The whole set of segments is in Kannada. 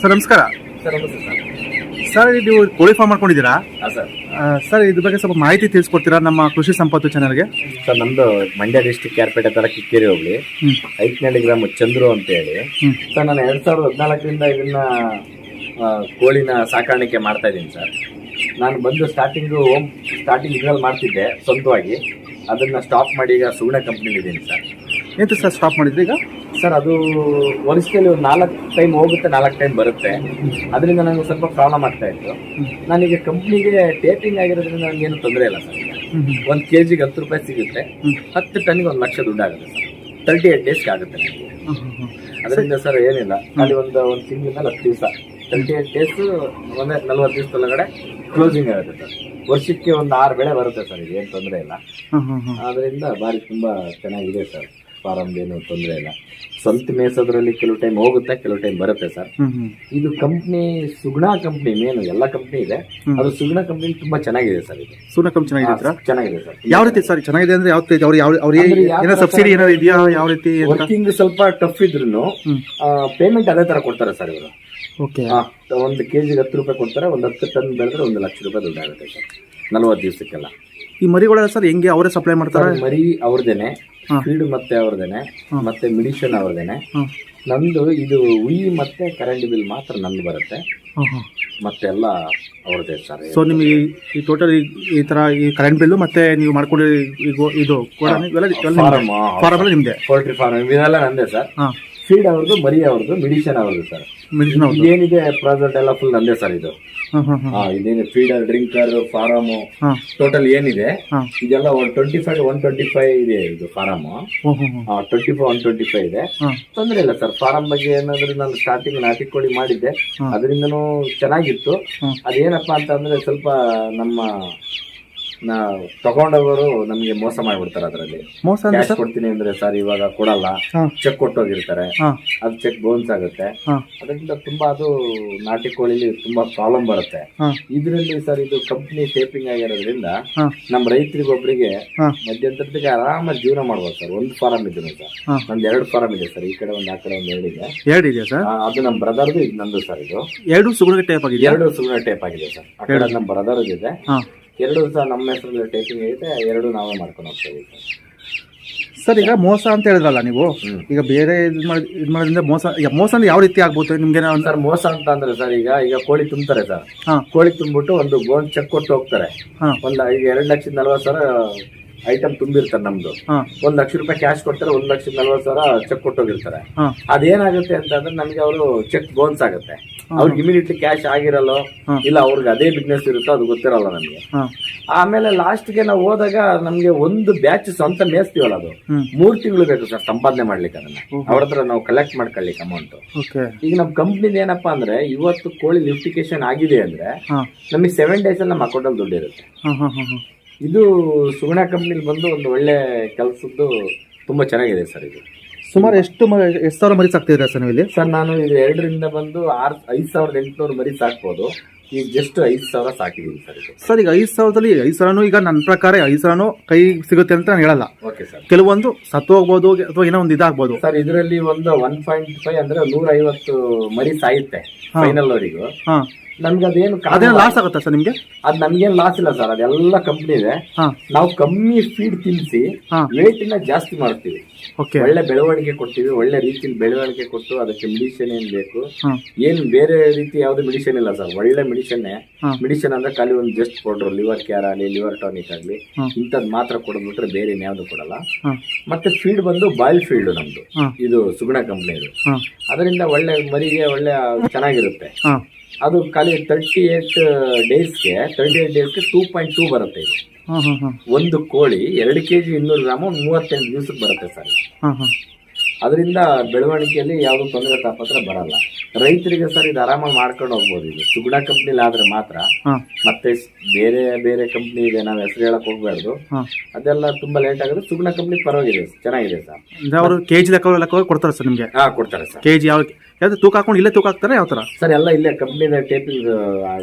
ಸರ್ ನಮಸ್ಕಾರ. ಸರ್ ನಮಸ್ತೆ ಸರ್. ಸರ್ ನೀವು ಕೋಳಿ ಫಾರ್ಮ್ ಮಾಡ್ಕೊಂಡಿದ್ದೀರಾ? ಹಾಂ ಸರ್. ಆ, ಸರ್ ಇದ್ರ ಬಗ್ಗೆ ಸ್ವಲ್ಪ ಮಾಹಿತಿ ತಿಳಿಸ್ಕೊಡ್ತೀರಾ ನಮ್ಮ ಕೃಷಿ ಸಂಪತ್ತು ಚಾನಲ್ಗೆ ಸರ್ ನಮ್ದು ಮಂಡ್ಯ ಡಿಸ್ಟಿಕ್ ಕ್ಯಾರ್ಪೇಟೆ ತರ ಕಿಕ್ಕೇರಿ ಹೋಗ್ಲಿ ಹ್ಮ್. ಗ್ರಾಮ್ ಗ್ರಾಮ ಚಂದ್ರು ಅಂತ ಹೇಳಿ ಹ್ಮ್. ಸರ್ ನಾನು ಎರಡ್ ಸಾವಿರದ ಹದಿನಾಲ್ಕರಿಂದ ಇದನ್ನ ಆ, ಕೋಳಿನ ಸಾಕಾಣಿಕೆ ಮಾಡ್ತಾ ಇದ್ದೀನಿ ಸರ್. ನಾನು ಬಂದು ಸ್ಟಾರ್ಟಿಂಗು ಹೋಮ್ ಸ್ಟಾರ್ಟಿಂಗ್ ಇದ್ರಲ್ಲಿ ಮಾಡ್ತಿದ್ದೆ ಸ್ವಂತವಾಗಿ. ಅದನ್ನ ಸ್ಟಾಪ್ ಮಾಡಿ ಈಗ ಸುಗುಣ ಕಂಪ್ನಿಲಿ ಇದ್ದೀನಿ ಸರ್. ಏನು ಸರ್ ಸ್ಟಾಪ್ ಮಾಡಿದ್ರಿ ಈಗ? ಸರ್ ಅದು ವರ್ಷದಲ್ಲಿ ಒಂದು ನಾಲ್ಕು ಟೈಮ್ ಹೋಗುತ್ತೆ ನಾಲ್ಕು ಟೈಮ್ ಬರುತ್ತೆ. ಅದರಿಂದ ನನಗೆ ಸ್ವಲ್ಪ ಪ್ರಾಬ್ಲಮ್ ಆಗ್ತಾ ಇತ್ತು. ನಾನೀಗ ಕಂಪ್ನಿಗೆ ಟೇಪಿಂಗ್ ಆಗಿರೋದ್ರಿಂದ ನನಗೇನು ತೊಂದರೆ ಇಲ್ಲ ಸರ್. ಒಂದು ಕೆ ಜಿಗೆ ಹತ್ತು ರೂಪಾಯಿ ಸಿಗುತ್ತೆ. ಹತ್ತು ಟನ್ಗೆ ಒಂದು ಲಕ್ಷ ದುಡ್ಡು ಆಗುತ್ತೆ ಸರ್. ತರ್ಟಿ ಏಟ್ ಡೇಸ್ಗೆ ಆಗುತ್ತೆ. ಅದರಿಂದ ಸರ್ ಏನಿಲ್ಲ. ಅಲ್ಲಿ ಒಂದು ಒಂದು ತಿಂಗಳಿಂದ ಹತ್ತು ದಿವಸ. ತರ್ಟಿ ಏಟ್ ಡೇಸ್ ಒಂದೇ ನಲ್ವತ್ತು ದಿವಸ ಒಳಗಡೆ ಕ್ಲೋಸಿಂಗ್ ಆಗುತ್ತೆ ಸರ್. ವರ್ಷಕ್ಕೆ ಒಂದು ಆರು ಬೆಳೆ ಬರುತ್ತೆ ಸರ್ ಏನು ತೊಂದರೆ ಇಲ್ಲ. ಆದ್ದರಿಂದ. ಅದರಿಂದ ಭಾರಿ ತುಂಬ ಚೆನ್ನಾಗಿದೆ ಸರ್. ಫಾರಮ್ ಏನು ತೊಂದರೆ ಇಲ್ಲ. ಸ್ವಂತ ಮೇಸೋದ್ರಲ್ಲಿ ಕೆಲವು ಟೈಮ್ ಹೋಗುತ್ತೆ ಕೆಲವು ಟೈಮ್ ಬರುತ್ತೆ ಸರ್. ಇದು ಕಂಪ್ನಿ ಸುಗುಣ ಕಂಪ್ನಿ ಮೇನ್ ಎಲ್ಲ ಕಂಪ್ನಿ ಇದೆ. ಅದು ಸುಗುಣ ಕಂಪ್ನಿ ತುಂಬಾ ಚೆನ್ನಾಗಿದೆ ಸರ್ ಇದು. ಸುಗುಣ ಕಂಪ್ ಚೆನ್ನಾಗಿದೆ ಸರ್ ಚೆನ್ನಾಗಿದೆ ಸರ್. ಯಾವ ರೀತಿ ಸರ್ ಚೆನ್ನಾಗಿದೆ ಅಂದ್ರೆ ಯಾವ ರೀತಿ ಅವ್ರು ಯಾವ ಸಬ್ಸಿಡಿ ಏನಾದ್ರು ಇದೆಯಾ? ಯಾವ ರೀತಿ ವರ್ಕಿಂಗ್ ಸ್ವಲ್ಪ ಟಫ್ ಇದ್ರು ಪೇಮೆಂಟ್ ಅದೇ ತರ ಕೊಡ್ತಾರೆ ಸರ್ ಇವರು. ಓಕೆ. ಒಂದು ಕೆಜಿಗೆ ಹತ್ತು ರೂಪಾಯಿ ಕೊಡ್ತಾರೆ ಒಂದು ಹತ್ತು ಟನ್ ಬೆಳೆದ್ರೆ ಒಂದು ಲಕ್ಷ ರೂಪಾಯಿ ದುಡ್ಡು ಆಗುತ್ತೆ ಸರ್. ನಲ್ವತ್ತು ದಿವಸಕ್ಕೆಲ್ಲ. ಈ ಮರಿಗಳ ಸರ್ ಹೆಂಗೆ ಅವರೇ ಸಪ್ಲೈ ಮಾಡ್ತಾರೆ? ಮರಿ ಅವ್ರದೇನೆ ಫೀಡ್ ಮತ್ತೆ ಅವ್ರದೇನೆ. ಮತ್ತೆ ಮೆಡಿಷನ್ ಅವ್ರದೇನೆ. ನಂದು ಇದು ಉಯಿ ಮತ್ತೆ ಕರೆಂಟ್ ಬಿಲ್ ಮಾತ್ರ ನಂದು ಬರುತ್ತೆ. ಮತ್ತೆಲ್ಲ ಅವ್ರದೇ ಸರ್. ಸೊ ನಿಮಗೆ ಈ- ಟೋಟಲ್ ಈ ತರ ಈ ಕರೆಂಟ್ ಬಿಲ್ ಮತ್ತೆ ನೀವು ಮಾಡ್ಕೊಂಡು ಇದು ಫಾರಮ್ ನಿಮ್ದೆ. ಪೋಲ್ಟ್ರಿ ಫಾರ್ಮ್ ಇದೆಲ್ಲ ನಂದೇ ಸರ್. ಫೀಡ್ ಅವ್ರದ್ದು ಮರಿ ಅವ್ರದ್ದು ಮೆಡಿಷನ್ ಅವ್ರದ್ದು ಸರ್. ಏನಿದೆ ಪ್ರಾಜೆಕ್ಟ್ ಎಲ್ಲ ಫುಲ್ ನಂದೇ ಸರ್ ಇದು. ಇದೇನು ಫೀಡರ್ ಡ್ರಿಂಕರ್ ಫಾರಮ್ ಟೋಟಲ್ ಏನಿದೆ? ಇದೆಲ್ಲ one twenty five one twenty five ಇದೆ ಇದು form twenty five one twenty five ಇದೆ. ತೊಂದ್ರೆ ಇಲ್ಲ ಸರ್ ಫಾರಂ ಬಗ್ಗೆ ಏನಾದ್ರೂ ನಾನು ಸ್ಟಾರ್ಟಿಂಗ್ ನಾಟಿ ಕೋಳಿ ಮಾಡಿದ್ದೆ. ಅದರಿಂದನೂ ಚೆನ್ನಾಗಿತ್ತು. ಅದೇನಪ್ಪ ಅದೇನಪ್ಪಾ ಅಂತಂದ್ರೆ ಸ್ವಲ್ಪ ನಮ್ಮ ನಾ ತಗೊಂಡವರು ನಮಗೆ ಮೋಸ ಮಾಡ್ಬಿಡ್ತಾರೆ ಅದರಲ್ಲಿ. ಮೋಸ ಅಂದ್ರೆ ಕ್ಯಾಶ್ ಸರ್? ಕೊಡ್ತೀನಿ ಅಂದ್ರೆ ಸರ್ ಇವಾಗ ಕೊಡಲ್ಲ. ಹಾ. ಚೆಕ್ ಕೊಟ್ಟೋಗಿರ್ತಾರೆ. ಹಾ. ಅದು ಚೆಕ್ ಬೋನ್ಸ್ ಆಗುತ್ತೆ. ಹಾ. ಅದರಿಂದ ತುಂಬಾ ಅದು ನಾಟಿ ಕೋಳಿಲಿ ತುಂಬಾ ಪ್ರಾಬ್ಲಮ್ ಬರುತ್ತೆ. ಹಾ. ಇದರಲ್ಲಿ ಸರ್ ಇದು ಕಂಪ್ನಿ ಶೇಪಿಂಗ್ ಆಗಿರೋದ್ರಿಂದ ನಮ್ ನಮ್ಮ ರೈತರಿಗೊಬ್ಬರಿಗೆ ಹಾ. ಮಧ್ಯಂತರದಿಗೆ ಆರಾಮಾಗಿ ಜೀವನ ಮಾಡ್ಬೋದು ಸರ್. ಒಂದು ಫಾರಂ ಇದೆ ಸರ್. ಹಾ. ಎರಡು ಫಾರಂ ಇದೆ ಸರ್. ಈ ಕಡೆ ಒಂದು ಆ ಕಡೆ ಒಂದು ಇದೆ. ಎರಡು ಇದೆ ಸರ್? ಆ, ಅದು ನಮ್ಮ ಬ್ರದರ್ದು ಇದು ನಂದು ಸರ್ ಇದು. ಎರಡು ಸುಗುಣ ಟೈಪ್ ಆಗಿದೆ. ಎರಡು ಸುಗುಣ ಟೈಪ್ ಆಗಿದೆ ಸರ್. ಆ ಕಡೆ ನಮ್ಮ ಬ್ರದರ್ ಇದೆ. ಹಾ. ಎರಡು ಸಹ ನಮ್ಮ ಹೆಸರಲ್ಲಿ ಟೇಕಿಂಗ್ ಐತೆ ಎರಡು ನಾವೇ ಮಾಡ್ಕೊಂಡು ಹೋಗ್ತೀವಿ ಸರ್ ಸರ್ ಈಗ ಮೋಸ ಅಂತ ಹೇಳಿದ್ರಲ್ಲ ನೀವು? ಈಗ ಬೇರೆ ಇದು ಮಾಡಿ ಇದು ಮಾಡೋದ್ರಿಂದ ಮೋಸ ಈಗ ಮೋಸ ಅಂದ್ರೆ ಯಾವ ರೀತಿ ಆಗ್ಬೋದು? ನಿಮ್ಗೆ ನಾವು ಸರ್ ಮೋಸ ಅಂತ ಅಂದ್ರೆ ಸರ್ ಈಗ ಈಗ ಕೋಳಿ ತುಂಬ್ತಾರೆ ಸರ್. ಹಾಂ. ಕೋಳಿ ತುಂಬಿಟ್ಟು ಒಂದು ಬೋನ್ ಚೆಕ್ ಕೊಟ್ಟು ಹೋಗ್ತಾರೆ. ಹಾಂ. ಒಂದು ಈಗ ಎರಡು ಲಕ್ಷದ ನಲ್ವತ್ತು ಸಾವಿರ ಐಟಮ್ ತುಂಬಿರ್ತಾರೆ ನಮ್ದು. ಒಂದ್ ಲಕ್ಷ ರೂಪಾಯಿ ಕ್ಯಾಶ್ ಕೊಡ್ತಾರೆ ಒಂದ್ ಲಕ್ಷ ನಲ್ವತ್ತು ಸಾವಿರ ಚೆಕ್ ಕೊಟ್ಟೋಗಿರ್ತಾರೆ. ಅದೇನಾಗುತ್ತೆ ಅಂತಂದ್ರೆ ನಮ್ಗೆ ಅವರು ಚೆಕ್ ಬೋನ್ಸ್ ಆಗುತ್ತೆ. ಅವ್ರಿಗೆ ಇಮಿಡಿಯೇಟ್ಲಿ ಕ್ಯಾಶ್ ಆಗಿರಲ್ಲೋ ಇಲ್ಲ ಅವ್ರಿಗೆ ಅದೇ ಬಿಸ್ನೆಸ್ ಇರುತ್ತೋ ಅದು ಗೊತ್ತಿರಲ್ಲ ನಮಗೆ. ಆಮೇಲೆ ಲಾಸ್ಟ್ಗೆ ನಾವು ಹೋದಾಗ ನಮ್ಗೆ ಒಂದು ಬ್ಯಾಚ್ ಸ್ವಂತ ಮೇಯಿಸ್ತೀವಲ್ಲ ಅದು. ಮೂರ್ ತಿಂಗಳು ಬೇಕು ಸರ್ ಸಂಪಾದನೆ ಮಾಡ್ಲಿಕ್ಕೆ ಅದನ್ನ. ಅವ್ರ ಹತ್ರ ನಾವು ಕಲೆಕ್ಟ್ ಮಾಡ್ಕೊಳ್ಳಿಕ್ಕೆ ಅಮೌಂಟ್ ಈಗ ನಮ್ ಕಂಪ್ನಿದ ಏನಪ್ಪಾ ಅಂದ್ರೆ ಇವತ್ತು ಕೋಳಿ ಲಿಫ್ಟಿಕೇಶನ್ ಆಗಿದೆ ಅಂದ್ರೆ ನಮಗೆ ಸೆವೆನ್ ಡೇಸ್ ಅಲ್ಲಿ ನಮ್ಮ ಅಕೌಂಟಲ್ಲಿ ದುಡ್ಡು ಇರುತ್ತೆ. ಇದು ಸುಗುಣ ಕಂಪ್ನಿಲಿ ಬಂದು ಒಂದು ಒಳ್ಳೆ ಕೆಲಸದ್ದು ತುಂಬಾ ಚೆನ್ನಾಗಿದೆ ಸರ್ ಇದು. ಸುಮಾರು ಎಷ್ಟು ಮ ಎಷ್ಟು ಸಾವಿರ ಮರಿ ಸಾಕ್ತಿದ್ದೀರಾ ಸರ್ ನೀವು ಇಲ್ಲಿ? ಸರ್ ನಾನು ಇದು ಎರಡರಿಂದ ಬಂದು ಆರ್ ಐದ್ ಸಾವಿರದ ಎಂಟುನೂರು ಮರಿ ಸಾಕ್ಬೋದು. ಈಗ ಜಸ್ಟ್ ಐದು ಸಾವಿರ ಸಾಕಿದ್ದೀನಿ ಸರ್ ಇದು. ಸರ್ ಈಗ ಐದು ಸಾವಿರದಲ್ಲಿ ಐದು ಸಾವಿರನೂ ಈಗ ನನ್ನ ಪ್ರಕಾರ ಐದು ಸಾವಿರನೂ ಕೈ ಸಿಗುತ್ತೆ ಅಂತ ನಾನು ಹೇಳಲ್ಲ. ಓಕೆ ಸರ್ ಕೆಲವೊಂದು ಸತ್ತು ಹೋಗ್ಬೋದು ಅಥವಾ ಏನೋ ಒಂದು ಇದಾಗ್ಬೋದು. ಸರ್ ಇದರಲ್ಲಿ ಒಂದು ಒನ್ ಪಾಯಿಂಟ್ ಫೈವ್ ಅಂದ್ರೆ ನೂರ ಐವತ್ತು ಮರಿ ಸಾಯುತ್ತೆ ಹಾ. ಫೈನಲ್ ಅವರಿಗೂ. ಹಾ. ನಮ್ಗೆ ಅದೇನು ಅದೇನೋ ಲಾಸ್ ಆಗುತ್ತಾ ಸರ್ ನಿಮ್ಗೆ? ಅದ್ ನಮ್ಗೇನು ಲಾಸ್ ಇಲ್ಲ ಸರ್ ಅದೆಲ್ಲ ಕಂಪ್ನಿ ಇದೆ. ಹಾ. ನಾವು ಕಮ್ಮಿ ಫೀಡ್ ತಿನ್ನಿಸಿ ಹಾ. ವೇಟ್ನ ಜಾಸ್ತಿ ಮಾಡ್ತೀವಿ. ಓಕೆ. ಒಳ್ಳೆ ಬೆಳವಣಿಗೆ ಕೊಡ್ತೀವಿ ಒಳ್ಳೆ ರೀತಿಯಲ್ಲಿ ಬೆಳವಣಿಗೆ ಕೊಟ್ಟು ಅದಕ್ಕೆ ಮೆಡಿಸಿನ್ ಏನ್ ಬೇಕು. ಏನು ಏನ್ ಬೇರೆ ರೀತಿ ಯಾವ್ದು ಮೆಡಿಸಿನ್ ಇಲ್ಲ ಸರ್ ಒಳ್ಳೆ ಮೆಡಿಷನ್ ಮೆಡಿಷನ್ ಮೆಡಿಸಿನ್ ಅಂದ್ರೆ ಖಾಲಿ ಒಂದು ಜಸ್ಟ್ ಪೌಡರ್ ಲಿವರ್ ಕೇರ್ ಆಗಲಿ ಲಿವರ್ ಟಾನಿಕ್ ಆಗಲಿ ಇಂಥದ್ ಮಾತ್ರ ಕೊಡ್ಬಿಟ್ರೆ ಬೇರೆ ಇನ್ಯಾವ್ದು ಕೊಡಲ್ಲ. ಹಾ. ಮತ್ತೆ ಫೀಡ್ ಬಂದು ಬಾಯ್ಲ್ ಫೀಲ್ಡ್ ನಮ್ದು. ಹಾ. ಇದು ಸುಗುಣ ಕಂಪ್ನಿದು ಹಾ. ಅದರಿಂದ ಒಳ್ಳೆ ಮರಿಗೆ ಒಳ್ಳೆ ಚೆನ್ನಾಗಿರುತ್ತೆ. ಹಾ. ಅದು ಖಾಲಿ ತರ್ಟಿ ಏಟ್ ಡೇಸ್ಗೆ ತರ್ಟಿ ಏಟ್ ಡೇಸ್ಗೆ ಟೂ ಪಾಯಿಂಟ್ ಟೂ ಬರುತ್ತೆ ಇದು. ಹಾ ಹಾ ಹಾ ಒಂದು ಕೋಳಿ ಎರಡು ಕೆ ಜಿ ಇನ್ನೂರು ಗ್ರಾಮ್ ಮೂವತ್ತೆಂಟು ದಿವಸಕ್ಕೆ ಬರುತ್ತೆ ಸರ್ ಹಾಂ ಹಾಂ ಅದರಿಂದ ಬೆಳವಣಿಗೆಯಲ್ಲಿ ಯಾವುದು ತೊಂದರೆ ತಾಪತ್ರ ಬರಲ್ಲ. ರೈತರಿಗೆ ಸರ್ ಇದು ಆರಾಮಾಗಿ ಮಾಡ್ಕೊಂಡು ಹೋಗ್ಬೋದು ಇದು. ಸುಗುಣ ಕಂಪ್ನಿಲಿ ಆದ್ರೆ ಮಾತ್ರ ಹಾ ಮತ್ತೆ ಸ್- ಬೇರೆ ಬೇರೆ ಕಂಪ್ನಿ ಇದೆ ನಾವು ಹೆಸರು ಹೇಳಕ್ ಹೋಗ್ಬಾರ್ದು. ಹಾ ಅದೆಲ್ಲ ತುಂಬಾ ಲೇಟ್ ಆಗುತ್ತೆ ಸುಗುಣ ಕಂಪ್ನಿ ಪರವಾಗಿದೆ ಚೆನ್ನಾಗಿದೆ ಸರ್. ಅವರು ಕೆ ಜಿ ಲೆಕ್ಕ ಲೆಕ್ಕ ಕೊಡ್ತಾರೆ ಸರ್ ನಿಮಗೆ? ಹಾ ಕೊಡ್ತಾರೆ ಸರ್. ಕೆ ಜಿ ಯಾವ ಯಾವ್ದು ತೂಕ ಹಾಕೊಂಡು ಇಲ್ಲೇ ತೂಕ ಹಾಕ್ತಾರೆ ಯಾವ ತರ? ಸರ್ ಎಲ್ಲ ಇಲ್ಲೇ ಕಂಪ್ನಿದ ಟೇಪಿಂಗ್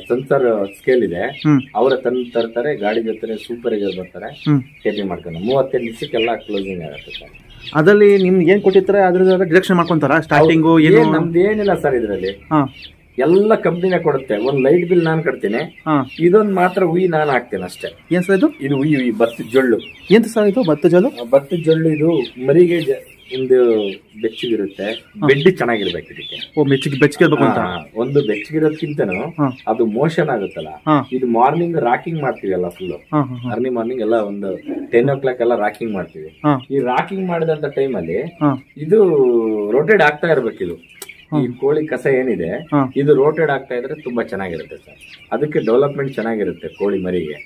ಸೆನ್ಸರ್ ಸ್ಕೇಲ್ ಇದೆ. ಹ್ಮ್. ಅವರ ತಂದು ತರ್ತಾರೆ ಗಾಡಿ ಜೊತೆ ಸೂಪರ್ ಬರ್ತಾರೆ. ಹ್ಮ್. ಟೇಪಿಂಗ್ ಮಾಡ್ಕೊಂಡು. ಮೂವತ್ತೈದು ನಿಮಿಷಕ್ಕೆಲ್ಲ ಕ್ಲೋಸಿಂಗ್ ಆಗುತ್ತೆ ಸರ್. ಅದರಲ್ಲಿ ನಿಮ್ಗೆ ಏನ್ ಕೊಟ್ಟಿರ್ತಾರೆ ಅದ್ರ ಡಿರೆಕ್ಷನ್ ಮಾಡ್ಕೊಂತಾರ? ಸ್ಟಾರ್ಟಿಂಗು ಏನು? ಏನ್ ನಮ್ದು ಏನಿಲ್ಲ ಸರ್ ಇದರಲ್ಲಿ. ಹಾ. ಎಲ್ಲ ಕಂಪ್ನಿನೇ ಕೊಡುತ್ತೆ. ಒಂದ್ ಲೈಟ್ ಬಿಲ್ ನಾನು ಕಟ್ತೀನಿ. ಹಾ. ಇದೊಂದ್ ಮಾತ್ರ ಉಯಿ ನಾನು ಹಾಕ್ತೇನೆ ಅಷ್ಟೇ. ಏನ್ ಸರ್ ಇದು? ಇದು ಉಯಿ ಉಯಿ ಭತ್ತ ಜೊಳ್ಳು. ಎಂತ ಸರ್ ಇದು? ಭತ್ತ ಜೊಳ್ಳು? ಭತ್ತ ಜೊಳ್ಳು ಇದು ಮರಿಗೆ ಜ- ಒಂದು ಬೆಚ್ಚಗಿರುತ್ತೆ. ಬೆಡ್ಡಿ ಚೆನ್ನಾಗಿರ್ಬೇಕು ಇದಕ್ಕೆ. ಓ ಮೆಚ್ಚಿಗೆ ಬೆಚ್ಚಗೆ ಇರ್ಬೇಕು ಅಂತ? ಹಾ, ಒಂದು ಬೆಚ್ಚಗಿರೋದ್ಕಿಂತನೂ ಹಾ. ಅದು ಮೋಷನ್ ಆಗುತ್ತಲ್ಲ. ಹಾ. ಇದು ಮಾರ್ನಿಂಗ್ ರಾಕಿಂಗ್ ಮಾಡ್ತೀವಿ ಎಲ್ಲ ಫುಲ್ ಹಾ ಹಾ ಹಾ. ಅರ್ಲಿ ಮಾರ್ನಿಂಗ್ ಎಲ್ಲ ಒಂದು ಟೆನ್ ಓ ಕ್ಲಾಕ್ ಎಲ್ಲ ರಾಕಿಂಗ್ ಮಾಡ್ತೀವಿ. ಹಾ. ಈ ರಾಕಿಂಗ್ ಮಾಡಿದಂತ ಟೈಮಲ್ಲಿ ಅಲ್ಲಿ ಇದು ರೊಟೇಟ್ ಆಗ್ತಾ ಇರ್ಬೇಕು ಇದು ಈ ಕೋಳಿ ಕಸ ಏನಿದೆ ಇದು ರೋಟೇಟ್ ಆಗ್ತಾ ಇದ್ರೆ ತುಂಬಾ ಚೆನ್ನಾಗಿರುತ್ತೆ ಸರ್. ಅದಕ್ಕೆ ಡೆವಲಪ್ಮೆಂಟ್ ಚೆನ್ನಾಗಿರುತ್ತೆ ಕೋಳಿ ಮರಿಗೆ.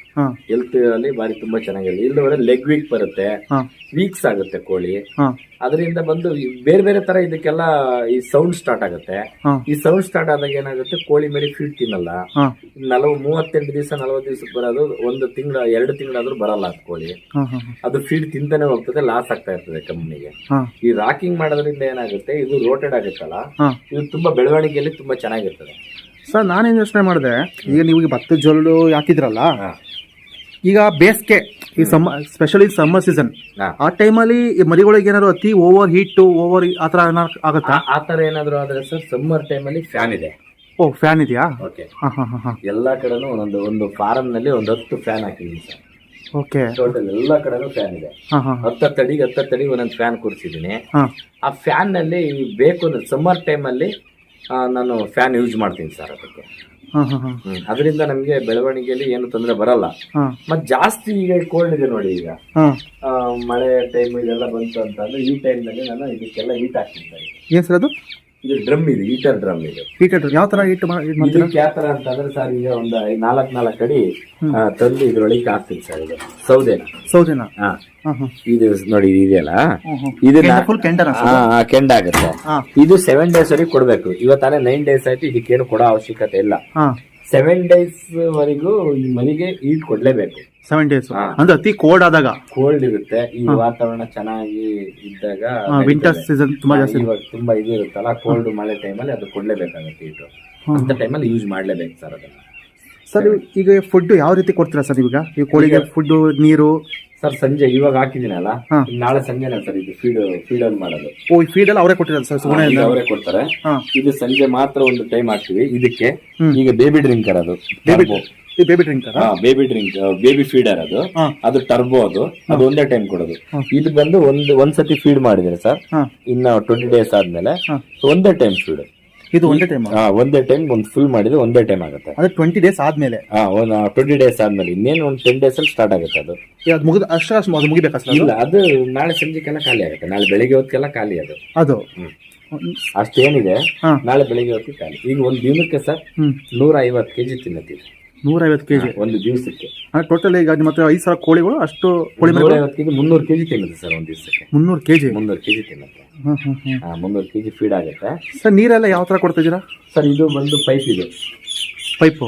ಹೆಲ್ತ್ ಅಲ್ಲಿ ಬಾರಿ ತುಂಬಾ ಚೆನ್ನಾಗಿರುತ್ತೆ. ಇಲ್ಲದ್ರೆ ಲೆಗ್ ವೀಕ್ ಬರುತ್ತೆ. ವೀಕ್ಸ್ ಆಗುತ್ತೆ ಕೋಳಿ. ಅದರಿಂದ ಬಂದು ಬೇರೆ ಬೇರೆ ತರ ಇದಕ್ಕೆಲ್ಲ ಈ ಸೌಂಡ್ ಸ್ಟಾರ್ಟ್ ಆಗುತ್ತೆ. ಈ ಸೌಂಡ್ ಸ್ಟಾರ್ಟ್ ಆದಾಗ ಏನಾಗುತ್ತೆ ಕೋಳಿ ಮರಿ ಫೀಡ್ ತಿನ್ನಲ್ಲ. ನಲವ ಮೂವತ್ತೆಂಟು ದಿವಸ ನಲವತ್ತು ದಿವಸಕ್ಕೆ ಬರೋದು ಒಂದು ತಿಂಗಳ ಎರಡು ತಿಂಗಳಾದ್ರೂ ಬರಲ್ಲ ಅದು ಕೋಳಿ. ಅದು ಫೀಡ್ ತಿಂತಾನೆ ಹೋಗ್ತದೆ ಲಾಸ್ ಆಗ್ತಾ ಇರ್ತದೆ ಕಂಪ್ನಿಗೆ ಈ ರಾಕಿಂಗ್ ಮಾಡೋದ್ರಿಂದ ಏನಾಗುತ್ತೆ ಇದು ರೋಟೆಡ್ ಆಗುತ್ತಲ್ಲ. ಇದು ತುಂಬಾ ಬೆಳವಣಿಗೆಯಲ್ಲಿ ತುಂಬಾ ಚೆನ್ನಾಗಿರ್ತದೆ. ಸರ್ ನಾನೇನು ಯೋಚನೆ ಮಾಡಿದೆ ಈಗ ನೀವು ಭತ್ತದ ಜೊಲ್ಲು ಹಾಕಿದ್ರಲ್ಲ ಈಗ ಬೇಸಿಗೆ ಈ ಸಮ್ಮ ಸ್ಪೆಷಲಿ ಸಮ್ಮರ್ ಸೀಸನ್ ಆ ಟೈಮಲ್ಲಿ ಮರಿಗಳಿಗೆ ಏನಾದ್ರು ಅತಿ ಓವರ್ ಹೀಟ್ ಓವರ್ ಆ ಥರ ಆಗುತ್ತಾ? ಆ- ಥರ ಏನಾದರೂ ಆದರೆ ಸರ್ ಸಮ್ಮರ್ ಟೈಮಲ್ಲಿ ಫ್ಯಾನ್ ಇದೆ. ಓ ಫ್ಯಾನ್ ಇದೆಯಾ? ಓಕೆ ಹಾಂ ಹಾಂ ಹಾಂ ಹಾಂ. ಎಲ್ಲಾ ಕಡೆನೂ ಒಂದೊಂದು ಒಂದು ಫಾರಮ್ನಲ್ಲಿ ನಲ್ಲಿ ಒಂದು ಹತ್ತು ಫ್ಯಾನ್ ಹಾಕಿದ್ದೀನಿ ಸರ್. ಓಕೆ. ಟೋಟಲ್ ಎಲ್ಲಾ ಕಡೆನೂ ಫ್ಯಾನ್ ಇದೆ. ಹತ್ತತ್ತು ಅಡಿಗೆ ಹತ್ತತ್ತು ಅಡಿಗೆ ಒಂದೊಂದು ಫ್ಯಾನ್ ಕೂರಿಸಿದ್ದೀನಿ. ಆ ಫ್ಯಾನ್ನಲ್ಲಿ ಬೇಕು ಅಂದ್ರೆ ಸಮ್ಮರ್ ಟೈಮ್ ಅಲ್ಲಿ ಆ, ನಾನು ಫ್ಯಾನ್ ಯೂಸ್ ಮಾಡ್ತೀನಿ ಸರ್ ಅದಕ್ಕೆ. ಹಾ ಹಾ ಹಾ. ಅದರಿಂದ ನಮಗೆ ಬೆಳವಣಿಗೆಯಲ್ಲಿ ಏನು ತೊಂದರೆ ಬರಲ್ಲ. ಮತ್ತೆ ಮತ್ ಜಾಸ್ತಿ ಈಗ ಕೋಲ್ಡ್ ಇದೆ ನೋಡಿ ಈಗ. ಹಾ. ಆ, ಮಳೆ ಟೈಮ್ ಇದೆಲ್ಲ ಬಂತು ಅಂತಂದ್ರೆ ಈ ಟೈಮ್ನಲ್ಲಿ ನಾನು ಇದಕ್ಕೆಲ್ಲ ಹೀಟ್ ಹಾಕ್ತೀನಿ ಸರ್ ಏನ್ ಸರ್ ಅದು? ಇದು ಡ್ರಮ್ ಇದೆ ಈಟರ್ ಡ್ರಮ್ ಇದೆ. ಈಟರ್ ಯಾವ ತರ ಮಾಡ್ತೀರಾ? ಇದಕ್ಕೆ ಯಾವ ತರ ಅಂತಂದ್ರೆ ಸರ್ ಈಗ ಒಂದು ನಾಲ್ಕು ನಾಲ್ಕು ಅಡಿ ಆ, ತಂದು ಇದ್ರೊಳಗೆ ಹಾಕ್ತೀನಿ ಸರ್ ಇದು ಸೌದೆನ. ಸೌದೆನ? ಹಾ. ಹಾ ಹಾ ಇದು ನೋಡಿ ಇದು ಇದೆಯಲ್ಲ? ಹ್ಮ್, ಹ್ಮ್. ಇದು ಕೆಂಡ- full ಕೆಂಡನಾ ಸರ್? ಕೆಂಡ ಆಗುತ್ತೆ. ಹಾ. ಇದು ಸೆವೆನ್ ಡೇಸ್ ವರೆಗೆ ಕೊಡ್ಬೇಕು. ಇವತ್ತಾನೆ ನೈನ್ ಡೇಸ್ ಆಯ್ತು ಇದಕ್ಕೇನು ಕೊಡೋ ಅವಶ್ಯಕತೆ ಇಲ್ಲ. ಹಾ. ಸೆವೆನ್ ಡೇಸ್ ವರೆಗೂ ಈ ಮನೆಗೆ ಈಟ್ ಕೊಡ್ಲೇಬೇಕು. ಸೆವೆನ್ ಡೇಸ್ ಹಾ. ಅಂದ್ರೆ ಅತಿ ಕೋಲ್ಡ್ ಆದಾಗ? ಕೋಲ್ಡ್ ಇರುತ್ತೆ. ಈ ವಾತಾವರಣ ಚೆನ್ನಾಗಿ ಇದ್ದಾಗ ವಿಂಟರ್ ಸೀಸನ್ ತುಂಬಾ ಜಾಸ್ತಿ ಇವಾಗ ತುಂಬಾ ಇದು ಇರುತ್ತಲ್ಲ ಕೋಲ್ಡ್ ಮಳೆ ಟೈಮಲ್ಲಿ ಅದು ಕೊಡ್ಲೇಬೇಕಾಗುತ್ತೆ ಈಟು. ಅಂತ ಟೈಮಲ್ಲಿ ಯೂಸ್ ಮಾಡ್ಲೇಬೇಕು ಸರ್ ಅದನ್ನ. ಸರ್ ಈಗ ಫುಡ್ ಯಾವ ರೀತಿ ಕೊಡ್ತೀರಾ ಸರ್ ಈಗ? ಈ ಕೋಳಿಗೆ ಫುಡ್ ನೀರು? ಸರ್ ಸಂಜೆ ಇವಾಗ ಹಾಕಿದ್ದೀನಲ್ಲ ಹಾ. ಇನ್ನು ನಾಳೆ ಸಂಜೆನೆ ಸರ್ ಇದು ಫೀಡ್ ಫೀಡ್ ಅಲ್ಲಿ ಮಾಡೋದು? ಓ ಈ ಫೀಡ್ ಎಲ್ಲ ಅವರೇ ಕೊಟ್ಟಿದ್ದಾರೆ ಸರ್ ಸುಮ್ಮನೆ ಇದು ಅವರೇ ಕೊಡ್ತಾರೆ. ಹಾ. ಇದು ಸಂಜೆ ಮಾತ್ರ ಒಂದು ಟೈಮ್ ಹಾಕ್ತೀವಿ ಇದಕ್ಕೆ. ಹ್ಮ್. ಈಗ ಬೇಬಿ ಡ್ರಿಂಕರ್ ಅದು ಬೇಬಿ ಈ baby drinker baby drink baby feeder ಅದು. ಹಾ. ಅದು ಟರ್ಬೋ ಅದು ಅದು ಒಂದೇ ಟೈಮ್ ಕೊಡೋದು. ಇದು ಬಂದು ಒಂದು ಒಂದ್ಸತಿ ಫೀಡ್ ಮಾಡಿದ್ರೆ ಸರ್. ಹಾ. ಇನ್ನ ಟ್ವೆಂಟಿ ಡೇಸ್ ಆದ್ಮೇಲೆ ಹಾ. ಒಂದೇ ಟೈಮ್ ಫೀಡ್ ಇದು ಒಂದೇ ಟೈಮ್ ಹಾ ಒಂದೇ ಟೈಮ್ ಒಂದು ಫುಲ್ ಮಾಡಿದ್ರೆ ಒಂದೇ ಟೈಮ್ ಆಗುತ್ತೆ. ಅಂದ್ರೆ ಟ್ವೆಂಟಿ ಡೇಸ್ ಆದ್ಮೇಲೆ. ಹಾ ಒಂದು ಟ್ವೆಂಟಿ ಡೇಸ್ ಆದ್ಮೇಲೆ. ಇನ್ನೇನು ಒಂದು ಟೆನ್ ಡೇಸ್ ಅಲ್ಲಿ ಸ್ಟಾರ್ಟ್ ಆಗುತ್ತೆ ಅದು. ಅದು ಮುಗಿದ ಅಷ್ಟ ಅಷ್ಟು ಅದು ಮುಗಿಬೇಕಾ ಸರ್? ಇಲ್ಲ ಅದು ನಾಳೆ ಸಂಜೆಗೆಲ್ಲ ಖಾಲಿ ಆಗುತ್ತೆ. ನಾಳೆ ಬೆಳಿಗ್ಗೆ ಹೊತ್ತಿಗೆಲ್ಲ ಖಾಲಿ ಅದು. ಅದು. ಅಷ್ಟೇನಿದೆ ಹಾ. ನಾಳೆ ಬೆಳಿಗ್ಗೆ ಹೊತ್ತಿಗೆ ಖಾಲಿ. ಈಗ ಒಂದು ದಿನಕ್ಕೆ ಸರ್ ನೂರ ಐವತ್ತು ಕೆಜಿ ತಿನ್ನತ್ತೀವಿ. ನೂರೈವತ್ತು ಕೆಜಿ. ಒಂದು ದಿವಸಕ್ಕೆ. ಟೋಟಲ್ ಈಗ ಅದು ಹತ್ರ ಐದು ಸಾವಿರ ಕೋಳಿಗಳು ಅಷ್ಟು ಕೋಳಿ ನೂರ ಐವತ್ತು ಕೆಜಿ ಮುನ್ನೂರು ಕೆಜಿ ತಿನ್ನುತ್ತೆ ಸರ್ ಒಂದು ದಿವಸಕ್ಕೆ. ಮುನ್ನೂರು ಕೆಜಿ? ಮುನ್ನೂರು ಕೆಜಿ ತಿನ್ನುತ್ತೆ ಹಾಂ ಹಾ, ಮುನ್ನೂರು ಕೆಜಿ ಫೀಡ್ ಆಗುತ್ತೆ. ಸರ್ ನೀರೆಲ್ಲ ಯಾವ ಥರ ಕೊಡ್ತಿದ್ದೀರಾ ಸರ್ ಇದು ಬಂದು ಪೈಪ್ ಇದೆ. ಪೈಪು.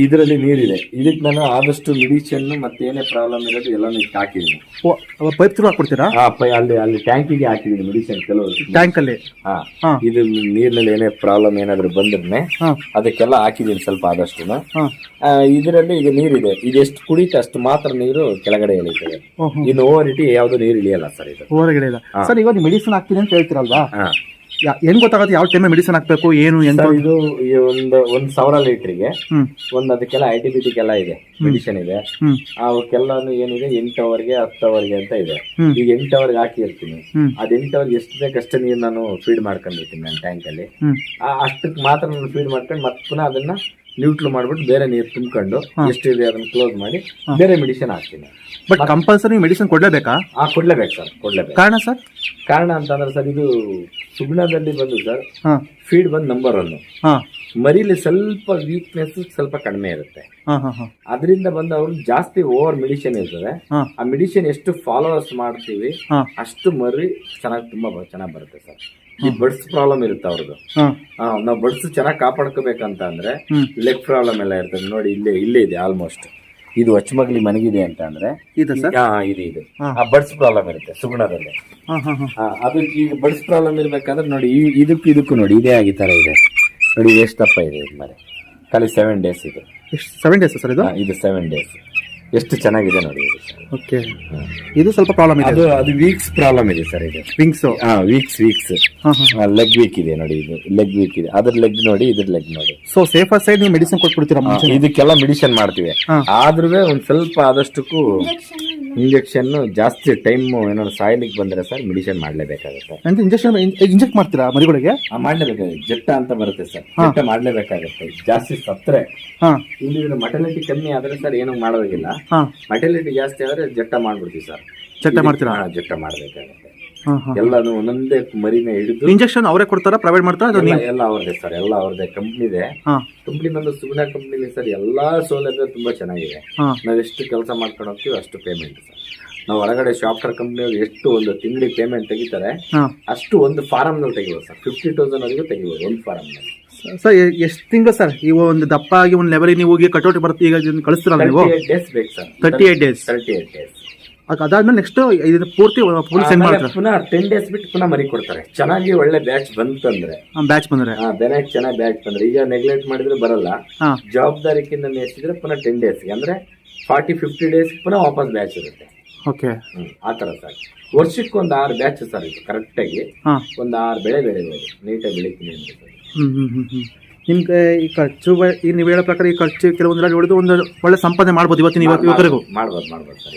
ಇದರಲ್ಲಿ ನೀರಿದೆ. ಇದಕ್ಕೆ ನಾನು ಆದಷ್ಟು ಮೆಡಿಸಿನ್ ಮತ್ತೆ ಏನೇ ಪ್ರಾಬ್ಲಮ್ ಇರೋದು ಎಲ್ಲ ಇದಕ್ಕೆ ಹಾಕಿದ್ದೀನಿ. ಓ ಪೈಪ್ ತ್ರೂ ಹಾಕ್ಬಿಡ್ತೀರಾ ಪೈ- ಅಲ್ಲಿ ಅಲ್ಲಿ ಟ್ಯಾಂಕಿಗೆ ಹಾಕಿದ್ದೀನಿ ಮೆಡಿಸಿನ್ ಕೆಲವು ಟ್ಯಾಂಕ್ ಅಲ್ಲಿ ಹಾ. ಇದು ನೀರಿನಲ್ಲಿ ಏನೇ ಪ್ರಾಬ್ಲಮ್ ಏನಾದ್ರು ಬಂದ್ರೆ ಹಾ. ಅದಕ್ಕೆಲ್ಲ ಹಾಕಿದ್ದೀನಿ ಸ್ವಲ್ಪ ಆದಷ್ಟು ಹಾ. ಇದರಲ್ಲಿ ಈಗ ನೀರಿದೆ. ಇದು ಎಷ್ಟು ಕುಡಿತ ಅಷ್ಟು ಮಾತ್ರ ನೀರು ಕೆಳಗಡೆ ಇಳಿತದೆ ಓಹೋ. ಇನ್ನು ಓವರ್ ಇಟಿ ಯಾವ್ದು ನೀರು ಇಳಿಯಲ್ಲ ಸರ್ ಇದು. ಹೊರಗಡೆ ಇಲ್ಲ ಸರ್ ಇವಾಗ ಮೆಡಿಸಿನ್ ಹಾಕ್ತೀನಿ ಅಂತ ಹೇಳ್ತೀರಲ್ವಾ? ಹಾ. ಹೆಂಗ್ ಗೊತ್ತಾಗುತ್ತೆ? ಯಾವ ಟೈಮ್ ಮೆಡಿಸಿನ್ ಹಾಕ್ಬೇಕು ಏನು ಎಂತ? ಸರ್ ಇದು ಈ ಒಂದು ಒಂದ್ ಸಾವಿರ ಲೀಟ್ರಿಗೆ ಹ್ಮ್. ಒಂದ್ ಅದಕ್ಕೆಲ್ಲ ಟಿ ಎಲ್ಲ ಇದೆ. ಮೆಡಿಸಿನ್ ಇದೆ. ಹ್ಮ್. ಅವಕ್ಕೆಲ್ಲಾನು ಏನಿದೆ? ಎಂಟು ಅವರ್ಗೆ ಹತ್ತು ಅವರ್ಗೆ ಅಂತ ಇದೆ. ಹ್ಮ್. ಈಗ ಎಂಟು ಅವರ್ಗೆ ಹಾಕಿರ್ತೀನಿ. ಹ್ಮ್. ಅದ್ ಎಂಟು ಅವರ್ಗೆ ಎಷ್ಟು ಬೇಕಷ್ಟು ನೀರು ನಾನು ಫೀಡ್ ಮಾಡ್ಕೊಂಡಿರ್ತೀನಿ ನನ್ನ ಟ್ಯಾಂಕ್ ಅಲ್ಲಿ. ಹ್ಮ್. ಆ ಅಷ್ಟಕ್ಕೆ ಮಾತ್ರ ನಾನು ಫೀಡ್ ಮಾಡ್ಕೊಂಡು ಮತ್ತೆ ಪುನಃ ಅದನ್ನ ನ್ಯೂಟ್ಲ್ ಮಾಡ್ಬಿಟ್ಟು ಬೇರೆ ನೀರು ತುಂಬ್ಕೊಂಡು ಇದೆ ಅದನ್ನ ಕ್ಲೋಸ್ ಮಾಡಿ ಬೇರೆ ಮೆಡಿಸಿನ್ ಹಾಕ್ತೀನಿ. ಬಟ್ ಕಂಪಲ್ಸರಿ ಮೆಡಿಸಿನ್ ಕೊಡ್ಲೇಬೇಕಾ? ಆ ಕೊಡ್ಲೇಬೇಕು ಸರ್ ಕೊಡ್ಲೇಬೇಕು. ಕಾರಣ ಸರ್? ಕಾರಣ ಅಂತಂದ್ರೆ ಸರ್ ಇದು ಸುಗುಣದಲ್ಲಿ ಬಂದು ಸರ್ ಫೀಡ್ ಬಂದು ನಂಬರ್ ಒನ್ ಮರಿಲಿ ಸ್ವಲ್ಪ ವೀಕ್ನೆಸ್ ಸ್ವಲ್ಪ ಕಡಿಮೆ ಇರುತ್ತೆ. ಅದರಿಂದ ಬಂದು ಅವ್ರು ಜಾಸ್ತಿ ಓವರ್ ಮೆಡಿಸಿನ್ ಇರ್ತದೆ. ಆ ಮೆಡಿಸಿನ್ ಎಷ್ಟು ಫಾಲೋವರ್ಸ್ ಮಾಡ್ತೀವಿ ಅಷ್ಟು ಮರಿ ಚೆನ್ನಾಗಿ ತುಂಬಾ ಚೆನ್ನಾಗಿ ಬರುತ್ತೆ ಸರ್. ಈ ಬಡ್ಸ್ ಪ್ರಾಬ್ಲಮ್ ಇರುತ್ತೆ ಅವ್ರದ್ದು ಹಾ. ನಾವು ಬಡ್ಸ್ ಚೆನ್ನಾಗಿ ಕಾಪಾಡ್ಕೋಬೇಕಂತ ಅಂದ್ರೆ ಲೆಗ್ ಪ್ರಾಬ್ಲಮ್ ಎಲ್ಲ ಇರ್ತದೆ. ನೋಡಿ ಇಲ್ಲೇ ಇಲ್ಲೇ ಇದೆ ಆಲ್ಮೋಸ್ಟ್ ಇದು ಅಚ್ಚುಮಗ್ಲಿ ಮನಗಿದೆ ಅಂತ ಅಂದ್ರೆ ಇದೆ ಇದು. ಆ ಬಡ್ಸ್ ಪ್ರಾಬ್ಲಮ್ ಇರುತ್ತೆ ಸುಗುಣದಲ್ಲಿ. ಅದು ಈಗ ಬಡ್ಸ್ ಪ್ರಾಬ್ಲಮ್ ಇರ್ಬೇಕಂದ್ರೆ ನೋಡಿ ಇದಕ್ಕೂ ಇದಕ್ಕೂ ನೋಡಿ ಇದೇ ಆಗಿ ತರ ಇದೆ. ನೋಡಿ ಎಷ್ಟು ದಪ್ಪ ಇದೆ ಇದು ಖಾಲಿ ಸೆವೆನ್ ಡೇಸ್ ಇದು. ಸೆವೆನ್ ಡೇಸ್ ಸರ್ ಇದು? ಇದು ಸೆವೆನ್ ಡೇಸ್ ಎಷ್ಟು ಚೆನ್ನಾಗಿದೆ ನೋಡಿ. ಇದು ಸರ್ ಓಕೆ ಇದು ಸ್ವಲ್ಪ ಪ್ರಾಬ್ಲಮ್ ಇದೆ. ಅದು ಅದು ವೀಕ್ಸ್ ಪ್ರಾಬ್ಲಮ್ ಇದೆ ಸರ್ ಇದು. ವಿಂಗ್ಸ್ ಹಾ ವೀಕ್ಸ್ ವೀಕ್ಸ್ ಹಾ ಹಾ. ಲೆಗ್ ವೀಕ್ ಇದೆ ನೋಡಿ ಇದು. ಲೆಗ್ ವೀಕ್ ಇದೆ. ಅದ್ರ ಲೆಗ್ ನೋಡಿ ಇದ್ರ ಲೆಗ್ ನೋಡಿ. ಸೊ ಸೇಫರ್ ಸೈಡ್ ನೀವು ಮೆಡಿಸಿನ್ ಕೊಟ್ಬಿಡ್ತೀರಾ ಮುಂಚೆ ಇದಕ್ಕೆಲ್ಲ ಮೆಡಿಸಿನ್ ಮಾಡ್ತೀವಿ. ಹಾ. ಆದ್ರೂ ಒಂದ್ ಸ್ವಲ್ಪ ಆದಷ್ಟಕ್ಕೂ ಇಂಜೆಕ್ಷನ್ ಜಾಸ್ತಿ ಟೈಮ್ ಏನಾದ್ರು ಸಾಯ್ಲಿಕ್ಕೆ ಬಂದ್ರೆ ಸರ್ ಮೆಡಿಸಿನ್ ಮಾಡ್ಲೇಬೇಕಾಗುತ್ತೆ. ಅಂತ ಇಂಜೆಕ್ಷನ್ ಇಂಜೆಕ್ಟ್ ಮಾಡ್ತೀರಾ ಮರಿಗಳಿಗೆ? ಮಾಡ್ಲೇಬೇಕಾಗುತ್ತೆ. ಜಟ್ಟ ಅಂತ ಬರುತ್ತೆ ಸರ್. ಜಟ್ಟ ಮಾಡ್ಲೇಬೇಕಾಗುತ್ತೆ. ಜಾಸ್ತಿ ಸತ್ತರೆ. ಇಲ್ಲಿ ಮಟಲಿಟಿ ಕಮ್ಮಿ ಆದ್ರೆ ಸರ್ ಏನು ಮಾಡೋದಿಲ್ಲ. ಮಟಲಿಟಿ ಜಾಸ್ತಿ ಆದ್ರೆ ಜಟ್ಟ ಮಾಡ್ಬಿಡ್ತೀವಿ ಸರ್. ಜಟ್ಟ ಮಾಡ್ತೀರಾ? ಜಟ್ಟ ಮಾಡ್ಬೇಕಾಗುತ್ತೆ. ಎಲ್ಲಾನು ಒಂದೊಂದೇ ಮರಿನ ಹಿಡಿದು ಇಂಜೆಕ್ಷನ್ ಅವರೇ ಕೊಡ್ತಾರ ಪ್ರೊವೈಡ್ ಮಾಡ್ತಾರ ಎಲ್ಲ ನೀವು? ಎಲ್ಲ ಅವ್ರದೇ ಸರ್ ಎಲ್ಲ ಅವ್ರದೇ ಕಂಪ್ನಿ ಇದೆ. ಕಂಪ್ನಿ ಬಂದು ಸುಗುಣ ಕಂಪ್ನಿಲಿ ಸರ್ ಎಲ್ಲಾ ಸೌಲಭ್ಯ ತುಂಬಾ ಚೆನ್ನಾಗಿದೆ. ಹಾ. ನಾವು ಎಷ್ಟು ಕೆಲಸ ಮಾಡ್ಕೊಂಡು ಹೋಗ್ತೀವಿ ಅಷ್ಟು ಪೇಮೆಂಟ್ ಸರ್ ನಾವು ಹೊರಗಡೆ ಶಾಪ್ಟರ್ ಕಂಪ್ನಿಯವ್ರು ಎಷ್ಟು ಒಂದು ತಿಂಗಳಿಗೆ ಪೇಮೆಂಟ್ ತೆಗಿತಾರೆ ಹಾ. ಅಷ್ಟು ಒಂದು ಫಾರಮ್ನಲ್ಲಿ ತೆಗಿಬೋದು ಸರ್ ಫಿಫ್ಟಿ ತೌಸಂಡ್ ವರೆಗೂ ತೆಗಿಬೋದು ಒಂದು ಫಾರಂ ಸರ್ ಎಷ್ಟು ತಿಂಗಳು ಸರ್ ಈ ಒಂದು ದಪ್ಪ ಆಗಿ ಒಂದು ಲೆವೆಲ್ ನೀವು ಹೋಗಿ ಕಟೌಟ್ ಬರ್ತೀವಿ ಈಗ ಕಳಿಸ್ತೀರಲ್ಲ ನೀವು? ಡೇಸ್ ಬೇಕು sir thirty eight days thirty eight days ಅದಾದ್ಮೇಲೆ ನೆಕ್ಸ್ಟ್ ಇದನ್ನ ಪೂರ್ತಿ ಫುಲ್ ಸೆಂಡ್ ಮಾಡ್ತಾರೆ. ಪುನಃ ಟೆನ್ ಡೇಸ್ ಬಿಟ್ಟು ಪುನಃ ಮರಿ ಕೊಡ್ತಾರೆ ಚೆನ್ನಾಗಿ ಒಳ್ಳೆ ಬ್ಯಾಚ್ ಬಂತಂದ್ರೆ. ಬ್ಯಾಚ್ ಬಂದ್ರೆ. ಆ ಚೆನ್ನಾಗಿ ಬ್ಯಾಚ್ ಬಂದ್ರೆ. ಈಗ ನೆಗ್ಲೆಕ್ಟ್ ಮಾಡಿದ್ರೆ ಬರಲ್ಲ. ಹಾ. ಜವಾಬ್ದಾರಿಕಿಂತ ಮೇಯಿಸಿದ್ರೆ ಪುನಃ ಟೆನ್ ಡೇಸ್ಗೆ ಅಂದ್ರೆ ಫಾರ್ಟಿ ಫಿಫ್ಟಿ ಡೇಸ್ ಪುನಃ ವಾಪಸ್ ಬ್ಯಾಚ್ ಇರುತ್ತೆ. ಓಕೆ. ಹ್ಮ್ ಆ ಥರ ಸರ್ ವರ್ಷಕ್ಕೆ ಒಂದು ಆರು ಬ್ಯಾಚ್ ಸರ್ ಇದು ಕರೆಕ್ಟಾಗಿ ಹಾ. ಒಂದು ಆರು ಬೆಳೆ ಬೆಳಿಬೋದು. ನೀಟಾಗಿ ಬೆಳಿತೀನಿ ಅಂತ ಸರ್ ಹ್ಮ್ ಹ್ಮ್ ಹ್ಮ್ ಹ್ಮ್. ನಿಮ್ಗೆ ಈ ಖರ್ಚು ಬ- ಈಗ ನೀವು ಹೇಳೋ ಪ್ರಕಾರ ಈ ಖರ್ಚು ಕೆಲವೊಂದೆಲ್ಲ ನೋಡಿದ್ದು ಒಂದು ಒಳ್ಳೆ ಸಂಪಾದನೆ ಮಾಡ್ಬೋದು ಇವತ್ತಿನ ಇವತ್ತು ಇವತ್ತರೆಗೂ ಮಾಡ್ಬೋದು ಮಾಡ್ಬೋದು ಸರ್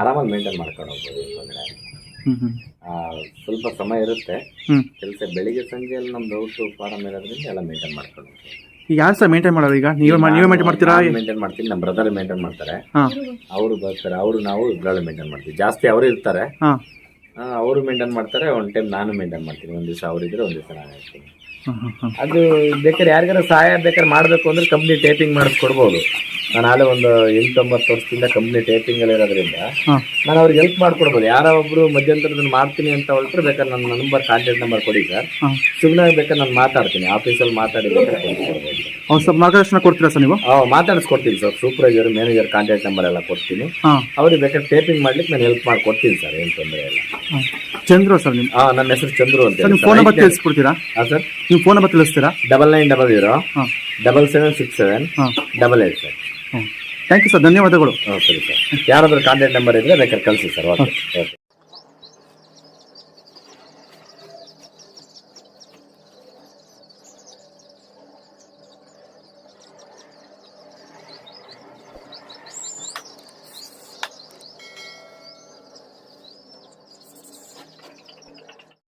ಆರಾಮಾಗಿ ಮೇಂಟೈನ್ ಮಾಡ್ಕೊಂಡು ಹೋಗ್ಬೋದು ತೊಂದರೆ ಸ್ವಲ್ಪ ಸಮಯ ಇರುತ್ತೆ. ಕೆಲಸ ಬೆಳಿಗ್ಗೆ ಸಂಜೆ ಎಲ್ಲ ನಮ್ದು ಔಟು ಫಾರಮ್ ಇರೋದ್ರಿಂದ ಎಲ್ಲ ಮೇಂಟೈನ್ ಮಾಡ್ಕೊಂಡು ಹೋಗ್ಬೋದು. ಈಗ ಯಾರು ಸರ್ ಮೇಂಟೈನ್ ಮಾಡೋರು ಈಗ? ನೀವೇ ನೀವೇ ಮೇಂಟೈನ್ ಮಾಡ್ತೀರಾ? ಮೇಂಟೈನ್ ಮಾಡ್ತೀನಿ ನಮ್ಮ ಬ್ರದರ್ ಮೇಂಟೈನ್ ಮಾಡ್ತಾರೆ. ಅವರು ಬರ್ತಾರೆ ಅವರು ನಾವು ಇಬ್ಬರಲ್ಲೇ ಮೇಂಟೈನ್ ಮಾಡ್ತೀವಿ. ಜಾಸ್ತಿ ಅವರು ಇರ್ತಾರೆ. ಅವರು ಮೇಂಟೈನ್ ಮಾಡ್ತಾರೆ ಒಂದು ಟೈಮ್ ನಾನು ಮೇಂಟೈನ್ ಮಾಡ್ತೀನಿ. ಒಂದು ದಿವಸ ಅವರಿದ್ರೆ ಒಂದು ದಿವಸ ನಾನು ಇರ್ತೀನಿ. ಅದು ಬೇಕಾದ್ರೆ ಯಾರಿಗಾರ ಸಹಾಯ ಬೇಕಾದ್ರೆ ಮಾಡಬೇಕು ಅಂದ್ರೆ ಕಂಪ್ನಿ ಟೇಪಿಂಗ್ ಮಾಡಿಸ್ಕೊಡ್ಬೋದು. ನಾನು ಆಲೇ ಒಂದು ಎಂಟೊಂಬತ್ತು ವರ್ಷದಿಂದ ಕಂಪ್ನಿ ಟೈಪಿಂಗ್ ಅಲ್ಲಿ ಇರೋದ್ರಿಂದ ನಾನು ಅವ್ರಿಗೆ ಹೆಲ್ಪ್ ಮಾಡ್ಕೊಡ್ಬೋದು. ಯಾರೋ ಒಬ್ರು ಮಧ್ಯಂತರದಲ್ಲಿ ಮಾಡ್ತೀನಿ ಅಂತ ಹೊರಟ್ರೆ ಬೇಕಾದ್ರೆ ನನ್ನ ನಂಬರ್ ಕಾಂಟ್ಯಾಕ್ಟ್ ನಂಬರ್ ಕೊಡಿ ಸರ್. ಸುಮ್ಮನೆ ಬೇಕಾದ್ರೆ ನಾನು ಮಾತಾಡ್ತೀನಿ. ಆಫೀಸಲ್ಲಿ ಮಾತಾಡಿ ಸ್ವಲ್ಪ ಮಾರ್ಗದರ್ಶನ ಕೊಡ್ತೀರಾ ಸರ್ ನೀವು? ಹಾಂ ಮಾತಾಡಿಸ್ಕೊಡ್ತೀನಿ sir. Supervisor manager contact number ಎಲ್ಲ ಕೊಡ್ತೀನಿ. ಅವ್ರಿಗೆ ಬೇಕಾದ್ರೆ ಟೇಪಿಂಗ್ ಮಾಡ್ಲಿಕ್ಕೆ ನಾನು ಹೆಲ್ಪ್ ಮಾಡಿ ಕೊಡ್ತೀನಿ ಸರ್. ಏನು ತೊಂದರೆ ಇಲ್ಲ. ಚಂದ್ರು ಸರ್ ನಿಮ್ಮ ಹಾಂ ನನ್ನ ಹೆಸರು ಚಂದ್ರು ಅಂತ ಹೇಳಿ ನೀವು ಫೋನ್ ನಂಬರ್ ತಿಳಿಸ್ಕೊಡ್ತೀರಾ? ಹಾ ಸರ್. ನೀವು ಫೋನ್ ನಂಬರ್ ತಿಳಿಸ್ತೀರಾ? ಡಬಲ್ ನೈನ್ ಡಬಲ್ ಜೀರೋ ಹಾಂ. ಡಬಲ್ ಸೆವೆನ್ ಸಿಕ್ಸ್ ಸೆವೆನ್ ಹಾಂ. ಡಬಲ್ ಏಟ್ ಸರ್ ಹ್ಞೂ ಥ್ಯಾಂಕ್ ಯು ಸರ್ ಧನ್ಯವಾದಗಳು. ಹಾಂ ಸರಿ ಸರ್. ಯಾರಾದರೂ ಕಾಂಟ್ಯಾಕ್ಟ್ ನಂಬರ್ ಇದ್ರೆ ಬೇಕಾದ್ರೆ ಕಳಿಸಿ ಸರ್. ಓಕೆ. ಓಕೆ.